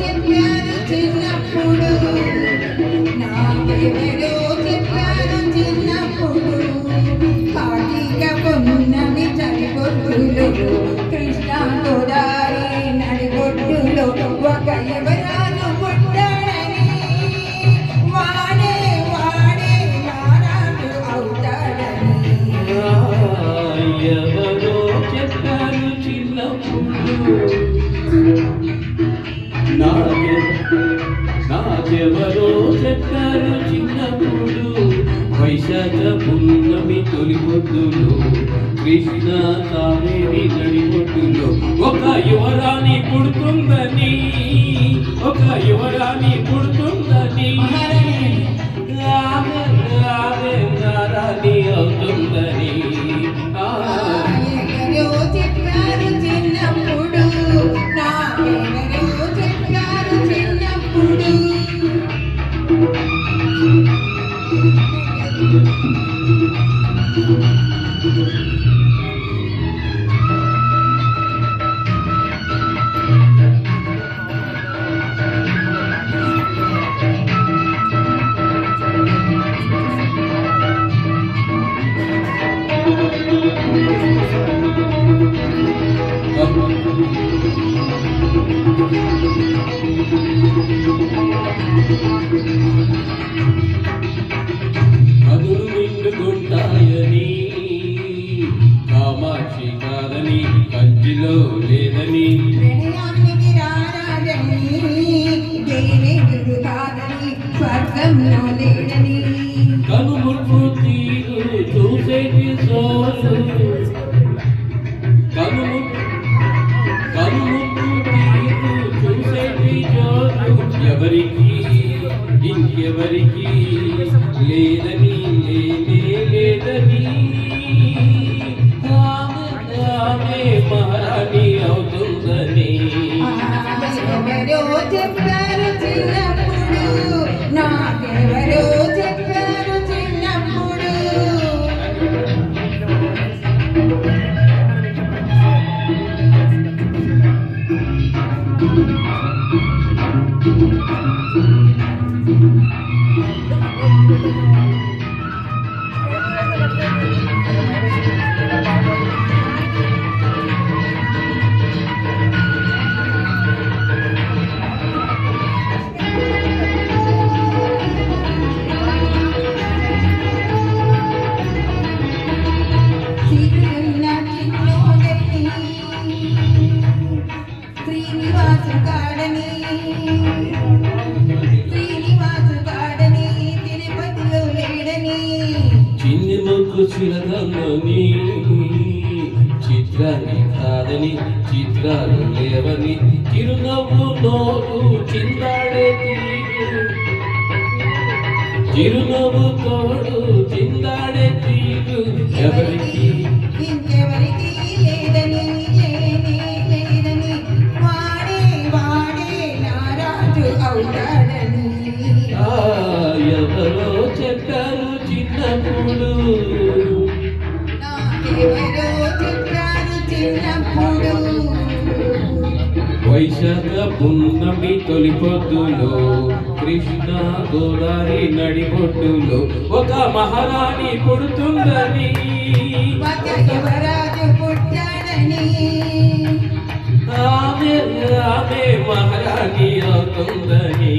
చెప్పారు చిన్నప్పుడు నాకెవరో చెప్పారు చిన్నప్పుడు కార్తీక పున్నమి చలిపొట్టులు కృష్ణ గోదావరి నడిగొట్టులో ఒక యువరాజు పుట్టాడని వాడే వాడే నారాజు అవుతాడని ఎవరో చెప్పారు చిన్నప్పుడు తొలి పొద్దులు కృష్ణ కావేరి నడిపొట్టులో ఒక యువరాణి పుడుతుందని ఒక యువరాణి పుడుతుందని రాణి ఆమె నారాణి అవుతుందని ఇంకెవరికి లేదని లేనే లేదని. ఆమె మహారాణి అవుతుందని. చెప్పారు చిన్నప్పుడు నాకెవరో చెప్పారు చిన్నప్పుడు. సిరున్న చిన్ని చిరదమ్మని చిత్రాన్ని కాదని చిత్రాలు లేవని చిరునవ్వు నోరు చిందాడే చిరునవ్వు తోడు చిందాడే తీరు. ఎవరికి? ఇంకెవరి? వైశాఖ పున్నమి తొలి పొద్దులో కృష్ణ గోదావరి నడిపొట్టులో ఒక మహారాణి పుడుతుందని. ఆమె ఆమె మహారాణి అవుతుందని.